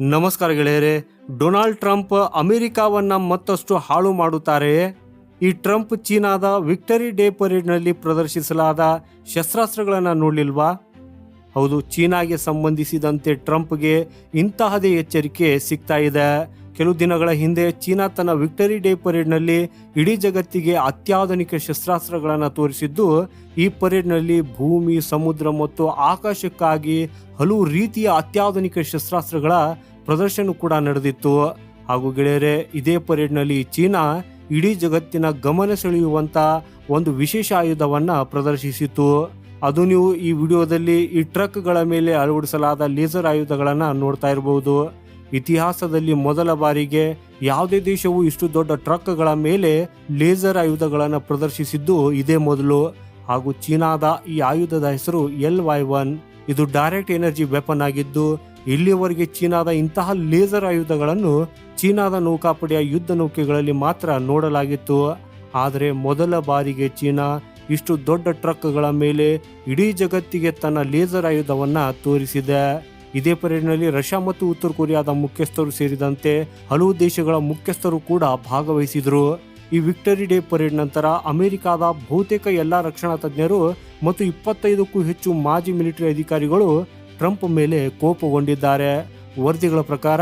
ನಮಸ್ಕಾರ ಗೆಳೆಯರೆ, Donald Trump ಅಮೆರಿಕಾವನ್ನ ಮತ್ತಷ್ಟು ಹಾಳು ಮಾಡುತ್ತಾರೆ. ಈ ಟ್ರಂಪ್ ಚೀನಾದ ವಿಕ್ಟರಿ ಡೇ ಪರೇಡ್ನಲ್ಲಿ ಪ್ರದರ್ಶಿಸಲಾದ ಶಸ್ತ್ರಾಸ್ತ್ರಗಳನ್ನು ನೋಡಲಿಲ್ವಾ? ಹೌದು, ಚೀನಾಗೆ ಸಂಬಂಧಿಸಿದಂತೆ ಟ್ರಂಪ್ಗೆ ಇಂತಹದೇ ಎಚ್ಚರಿಕೆ ಸಿಗ್ತಾ ಇದೆ. ಕೆಲವು ದಿನಗಳ ಹಿಂದೆ ಚೀನಾ ತನ್ನ ವಿಕ್ಟರಿ ಡೇ ಪರೇಡ್ನಲ್ಲಿ ಇಡೀ ಜಗತ್ತಿಗೆ ಅತ್ಯಾಧುನಿಕ ಶಸ್ತ್ರಾಸ್ತ್ರಗಳನ್ನು ತೋರಿಸಿದ್ದು, ಈ ಪರೇಡ್ನಲ್ಲಿ ಭೂಮಿ, ಸಮುದ್ರ ಮತ್ತು ಆಕಾಶಕ್ಕಾಗಿ ಹಲವು ರೀತಿಯ ಅತ್ಯಾಧುನಿಕ ಶಸ್ತ್ರಾಸ್ತ್ರಗಳ ಪ್ರದರ್ಶನ ಕೂಡ ನಡೆದಿತ್ತು. ಹಾಗೂ ಗೆಳೆಯರೆ, ಇದೇ ಪರೇಡ್ನಲ್ಲಿ ಚೀನಾ ಇಡೀ ಜಗತ್ತಿನ ಗಮನ ಸೆಳೆಯುವಂತ ಒಂದು ವಿಶೇಷ ಆಯುಧವನ್ನು ಪ್ರದರ್ಶಿಸಿತು ಅದು ನೀವು ಈ ವಿಡಿಯೋದಲ್ಲಿ ಈ ಟ್ರಕ್ಗಳ ಮೇಲೆ ಅಳವಡಿಸಲಾದ ಲೇಸರ್ ಆಯುಧಗಳನ್ನು ನೋಡ್ತಾ ಇರಬಹುದು ಇತಿಹಾಸದಲ್ಲಿ ಮೊದಲ ಬಾರಿಗೆ ಯಾವುದೇ ದೇಶವು ಇಷ್ಟು ದೊಡ್ಡ ಟ್ರಕ್ಗಳ ಮೇಲೆ ಲೇಸರ್ ಆಯುಧಗಳನ್ನು ಪ್ರದರ್ಶಿಸಿದ್ದು ಇದೇ ಮೊದಲು. ಹಾಗೂ ಚೀನಾದ ಈ ಆಯುಧದ ಹೆಸರು ಎಲ್ ವೈ ಒನ್. ಇದು ಡೈರೆಕ್ಟ್ ಎನರ್ಜಿ ವೆಪನ್ ಆಗಿದ್ದು ಇಲ್ಲಿಯವರೆಗೆ ಚೀನಾದ ಇಂತಹ ಲೇಸರ್ ಆಯುಧಗಳನ್ನು ಚೀನಾದ ನೌಕಾಪಡೆಯ ಯುದ್ಧ ನೌಕೆಗಳಲ್ಲಿ ಮಾತ್ರ ನೋಡಲಾಗಿತ್ತು. ಆದರೆ ಮೊದಲ ಬಾರಿಗೆ ಚೀನಾ ಇಷ್ಟು ದೊಡ್ಡ ಟ್ರಕ್ಗಳ ಮೇಲೆ ಇಡೀ ಜಗತ್ತಿಗೆ ತನ್ನ ಲೇಸರ್ ಆಯುಧವನ್ನ ತೋರಿಸಿದೆ. ಇದೇ ಪರೇಡ್ನಲ್ಲಿ ರಷ್ಯಾ ಮತ್ತು ಉತ್ತರ ಕೊರಿಯಾದ ಮುಖ್ಯಸ್ಥರು ಸೇರಿದಂತೆ ಹಲವು ದೇಶಗಳ ಮುಖ್ಯಸ್ಥರು ಕೂಡ ಭಾಗವಹಿಸಿದರು. ಈ ವಿಕ್ಟರಿ ಡೇ ಪರೇಡ್ ನಂತರ ಅಮೆರಿಕಾದ ಬಹುತೇಕ ಎಲ್ಲ ರಕ್ಷಣಾ ತಜ್ಞರು ಮತ್ತು ಇಪ್ಪತ್ತೈದಕ್ಕೂ ಹೆಚ್ಚು ಮಾಜಿ ಮಿಲಿಟರಿ ಅಧಿಕಾರಿಗಳು ಟ್ರಂಪ್ ಮೇಲೆ ಕೋಪಗೊಂಡಿದ್ದಾರೆ. ವರದಿಗಳ ಪ್ರಕಾರ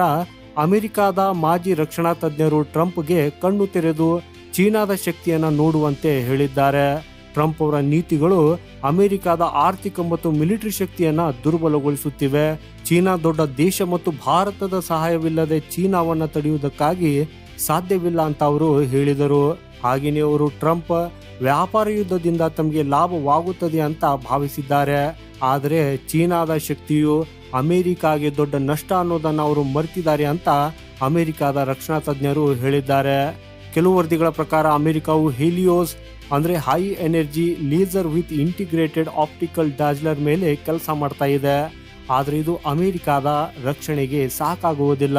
ಅಮೆರಿಕಾದ ಮಾಜಿ ರಕ್ಷಣಾ ತಜ್ಞರು ಟ್ರಂಪ್ಗೆ ಕಣ್ಣು ತೆರೆದು ಚೀನಾದ ಶಕ್ತಿಯನ್ನು ನೋಡುವಂತೆ ಹೇಳಿದ್ದಾರೆ. ಟ್ರಂಪ್ ಅವರ ನೀತಿಗಳು ಅಮೆರಿಕದ ಆರ್ಥಿಕ ಮತ್ತು ಮಿಲಿಟರಿ ಶಕ್ತಿಯನ್ನ ದುರ್ಬಲಗೊಳಿಸುತ್ತಿವೆ. ಚೀನಾ ದೊಡ್ಡ ದೇಶ ಮತ್ತು ಭಾರತದ ಸಹಾಯವಿಲ್ಲದೆ ಚೀನಾವನ್ನ ತಡೆಯುವುದಕ್ಕಾಗಿ ಸಾಧ್ಯವಿಲ್ಲ ಅಂತ ಅವರು ಹೇಳಿದರು. ಹಾಗೆಯೇ ಅವರು ಟ್ರಂಪ್ ವ್ಯಾಪಾರ ಯುದ್ಧದಿಂದ ತಮಗೆ ಲಾಭವಾಗುತ್ತದೆ ಅಂತ ಭಾವಿಸಿದ್ದಾರೆ. ಆದರೆ ಚೀನಾದ ಶಕ್ತಿಯು ಅಮೆರಿಕಾಗೆ ದೊಡ್ಡ ನಷ್ಟ ಅನ್ನೋದನ್ನ ಅವರು ಮರೆತಿದ್ದಾರೆ ಅಂತ ಅಮೆರಿಕಾದ ರಕ್ಷಣಾ ತಜ್ಞರು ಹೇಳಿದ್ದಾರೆ. ಕೆಲವು ವರದಿಗಳ ಪ್ರಕಾರ ಅಮೆರಿಕವು ಹೆಲಿಯೋಸ್ ಅಂದ್ರೆ high energy laser with integrated optical dazzler ಮೇಲೆ ಕೆಲಸ ಮಾಡ್ತಾ ಇದೆ. ಆದರೆ ಇದು ಅಮೆರಿಕಾದ ರಕ್ಷಣೆಗೆ ಸಾಕಾಗುವುದಿಲ್ಲ.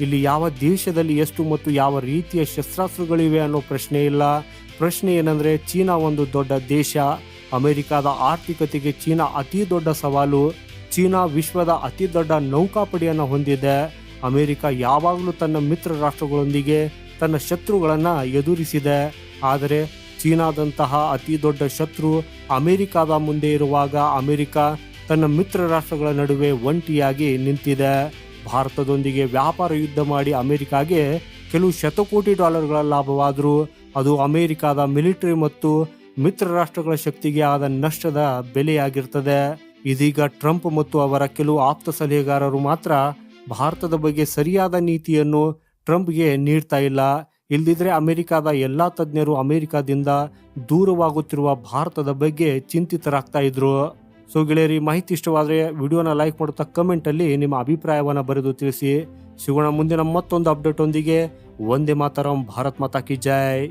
ಇಲ್ಲಿ ಯಾವ ದೇಶದಲ್ಲಿ ಎಷ್ಟು ಮತ್ತು ಯಾವ ರೀತಿಯ ಶಸ್ತ್ರಾಸ್ತ್ರಗಳಿವೆ ಅನ್ನೋ ಪ್ರಶ್ನೆ ಇಲ್ಲ. ಪ್ರಶ್ನೆ ಏನಂದ್ರೆ ಚೀನಾ ಒಂದು ದೊಡ್ಡ ದೇಶ. ಅಮೆರಿಕಾದ ಆರ್ಥಿಕತೆಗೆ ಚೀನಾ ಅತಿ ದೊಡ್ಡ ಸವಾಲು. ಚೀನಾ ವಿಶ್ವದ ಅತಿ ದೊಡ್ಡ ನೌಕಾಪಡೆಯನ್ನು ಹೊಂದಿದೆ. ಅಮೆರಿಕ ಯಾವಾಗಲೂ ತನ್ನ ಮಿತ್ರ ರಾಷ್ಟ್ರಗಳೊಂದಿಗೆ ತನ್ನ ಶತ್ರುಗಳನ್ನು ಎದುರಿಸಿದೆ. ಆದರೆ ಚೀನಾದಂತಹ ಅತಿ ದೊಡ್ಡ ಶತ್ರು ಅಮೆರಿಕಾದ ಮುಂದೆ ಇರುವಾಗ ಅಮೆರಿಕ ತನ್ನ ಮಿತ್ರ ರಾಷ್ಟ್ರಗಳ ನಡುವೆ ಒಂಟಿಯಾಗಿ ನಿಂತಿದೆ. ಭಾರತದೊಂದಿಗೆ ವ್ಯಾಪಾರ ಯುದ್ಧ ಮಾಡಿ ಅಮೆರಿಕಾಗೆ ಕೆಲವು ಶತಕೋಟಿ ಡಾಲರ್ಗಳ ಲಾಭವಾದರೂ ಅದು ಅಮೆರಿಕಾದ ಮಿಲಿಟರಿ ಮತ್ತು ಮಿತ್ರ ರಾಷ್ಟ್ರಗಳ ಶಕ್ತಿಗೆ ಆದ ನಷ್ಟದ ಬೆಲೆಯಾಗಿರ್ತದೆ. ಇದೀಗ ಟ್ರಂಪ್ ಮತ್ತು ಅವರ ಕೆಲವು ಆಪ್ತ ಸಲಹೆಗಾರರು ಮಾತ್ರ ಭಾರತದ ಬಗ್ಗೆ ಸರಿಯಾದ ನೀತಿಯನ್ನು ಟ್ರಂಪ್ಗೆ ನೀಡ್ತಾ ಇಲ್ಲ. ಇಲ್ದಿದ್ರೆ ಅಮೆರಿಕಾದ ಎಲ್ಲಾ ತಜ್ಞರು ಅಮೆರಿಕಾದಿಂದ ದೂರವಾಗುತ್ತಿರುವ ಭಾರತದ ಬಗ್ಗೆ ಚಿಂತಿತರಾಗ್ತಾ ಇದ್ರು. ಸೊ ಗೆಳೆಯರಿ, ಮಾಹಿತಿ ಇಷ್ಟವಾದರೆ ವಿಡಿಯೋನ ಲೈಕ್ ಮಾಡುತ್ತಾ ಕಮೆಂಟಲ್ಲಿ ನಿಮ್ಮ ಅಭಿಪ್ರಾಯವನ್ನು ಬರೆದು ತಿಳಿಸಿ. ಸಿಗೋಣ ಮುಂದಿನ ಮತ್ತೊಂದು ಅಪ್ಡೇಟ್ ಒಂದಿಗೆ. ಒಂದೇ ಮಾತರಂ, ಭಾರತ್ ಮಾತಾ ಕಿ ಜೈ.